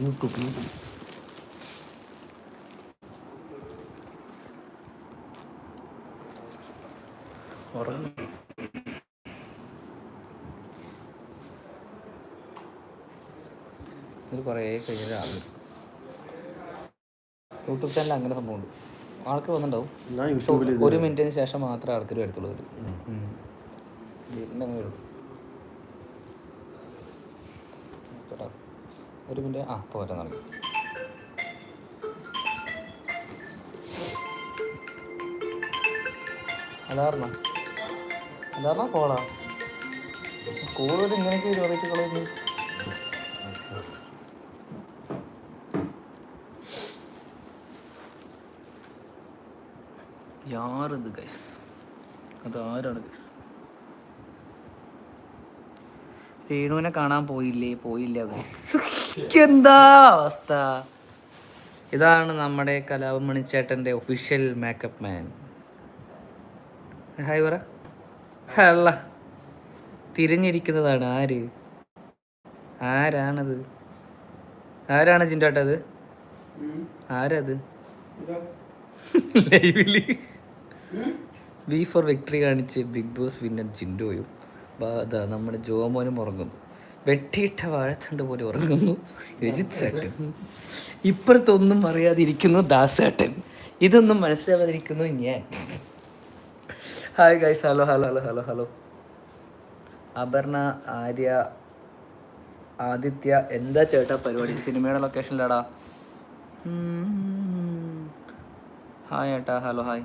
YouTube YouTube ഇത് കുറേ കഴിഞ്ഞ യൂട്യൂബ് ചാനൽ അങ്ങനെ സംഭവമുണ്ട്. ആൾക്ക് വന്നിട്ടുണ്ടാവും. ഒരു മിനിറ്റിന് ശേഷം മാത്രമേ ആൾക്കാർ വരത്തുള്ളൂ വീട്ടിന്റെ അങ്ങനെ വരും കേട്ടോ ഒരു മിനിറ്റ്. ആ പോരാ തുടങ്ങി. അതാർന്ന അതാർന്ന കോളാ? കോളൊരു ഇങ്ങനെയൊക്കെ ഒരു വെറൈറ്റി കളയുന്നു. യാറത് ഗൈസ് അതാരാണ് ഗൈസ് രേണുവിനെ കാണാൻ പോയില്ലേ? പോയില്ല ഗൈസ് എന്താ അവസ്ഥ? ഇതാണ് നമ്മുടെ കലാപം ചേട്ടന്റെ ഒഫീഷ്യൽ മേക്കപ്പ് മാൻ ഹായ് പറ. അല്ല തിരിഞ്ഞിരിക്കുന്നതാണ്. ആര്? ആരാണത്? ആരാണ് ചിന്റാട്ടത് ആരത്? ബി ഫോർ വിക്ടറി കാണിച്ച് ബിഗ് ബോസ് വിന്നർ ചിൻഡോയും നമ്മുടെ ജോമോനും ഉറങ്ങുന്നു. വെട്ടിയിട്ട വാഴത്തണ്ട് പോലെ ഉറങ്ങുന്നു. രജിത് സേട്ടൻ ഇപ്പുറത്തൊന്നും അറിയാതിരിക്കുന്നു ദാസേട്ടൻ ഇതൊന്നും മനസ്സിലാവാതിരിക്കുന്നു ഞാൻ. Hi guys hello hello hello hello hello Aparna Arya Aditya എന്താ ചേട്ടാ പരിപാടി? സിനിമയുടെ ലൊക്കേഷനിലാടാ ഹായ് ഏട്ടാ ഹലോ ഹായ്